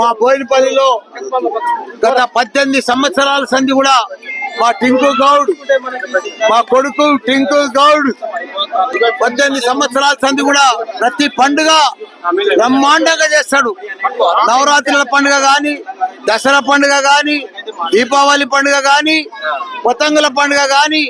మా బోయినపల్లిలో గత పద్దెనిమిది సంవత్సరాల సంధి కూడా మా టింకు గౌడ్ మా కొడుకు టింకు గౌడ్ పద్దెనిమిది సంవత్సరాల సంధి కూడా ప్రతి పండుగ బ్రహ్మాండంగా చేస్తాడు. నవరాత్రుల పండుగ గాని దసరా పండుగ గాని దీపావళి పండుగ గాని పతంగుల పండుగ గాని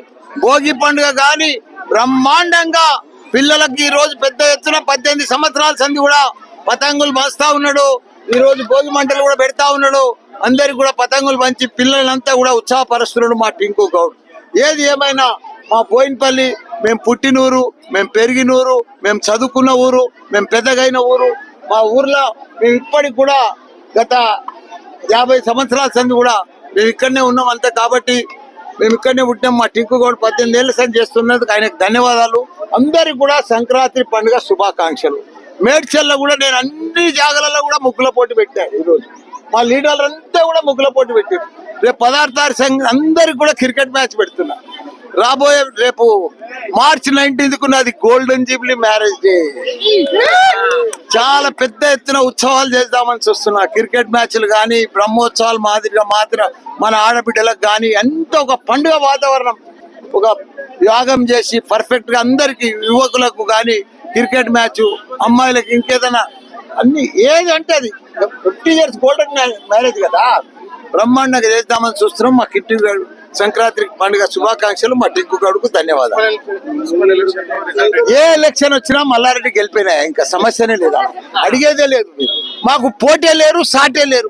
భోగి పండుగ గాని బ్రహ్మాండంగా పిల్లలకి ఈ రోజు పెద్ద ఎత్తున పద్దెనిమిది సంవత్సరాల సంధి కూడా పతంగులు మస్తా ఉన్నాడు. ఈ రోజు భోగి మంటలు కూడా పెడతా ఉన్నాడు. అందరికి కూడా పతంగులు పంచి పిల్లలంతా కూడా ఉత్సాహపరుస్తున్నాడు మా టింకు గౌడ్. ఏది ఏమైనా మా బోయినపల్లి మేము పుట్టినూరు మేము పెరిగినూరు మేము చదువుకున్న ఊరు మేము పెద్దగైన ఊరు మా ఊర్లో మేము ఇప్పటికి కూడా గత యాభై సంవత్సరాల సంది కూడా మేము ఇక్కడనే ఉన్నాం అంతే కాబట్టి మేము ఇక్కడనే పుట్టినాం. మా టింకు గౌడ్ పద్దెనిమిది ఏళ్ళ సంది చేస్తున్నందుకు ఆయనకు ధన్యవాదాలు. అందరికి కూడా సంక్రాంతి పండుగ శుభాకాంక్షలు. మేడ్చల్లో కూడా నేను అన్ని జాగాలలో కూడా ముగ్గుల పోటీ పెట్టాను ఈరోజు. మా లీడర్లు అంతా కూడా ముగ్గుల పోటీ పెట్టారు. రేపు పదార్థాల సంఘం అందరికి కూడా క్రికెట్ మ్యాచ్ పెడుతున్నా. రాబోయే రేపు మార్చి నైన్టీన్త్కు నాది గోల్డెన్ జూబ్లీ మ్యారేజ్ డే. చాలా పెద్ద ఎత్తున ఉత్సవాలు చేద్దామని చూస్తున్నా. క్రికెట్ మ్యాచ్లు కానీ బ్రహ్మోత్సవాలు మాదిరిగా మాత్రం మన ఆడబిడ్డలకు కానీ ఎంత ఒక పండుగ వాతావరణం ఒక యాగం చేసి పర్ఫెక్ట్గా అందరికీ యువకులకు కానీ క్రికెట్ మ్యాచ్ అమ్మాయిలకు ఇంకేదైనా అన్ని ఏది అంటే అది. ఫిఫ్టీ ఇయర్స్ గోల్డెన్ మ్యారేజ్ కదా. బ్రహ్మాండంగా చేద్దామని చూస్తున్నాం. మా కిట్టి సంక్రాంతి పండుగ శుభాకాంక్షలు మా టిక్కు గడుకు ధన్యవాదాలు. ఏ ఎలక్షన్ వచ్చినా మల్లారెడ్డి గెలిపోయినాయి ఇంకా సమస్యనే లేదా. అడిగేదే లేదు. మాకు పోటే లేరు సాటే లేరు.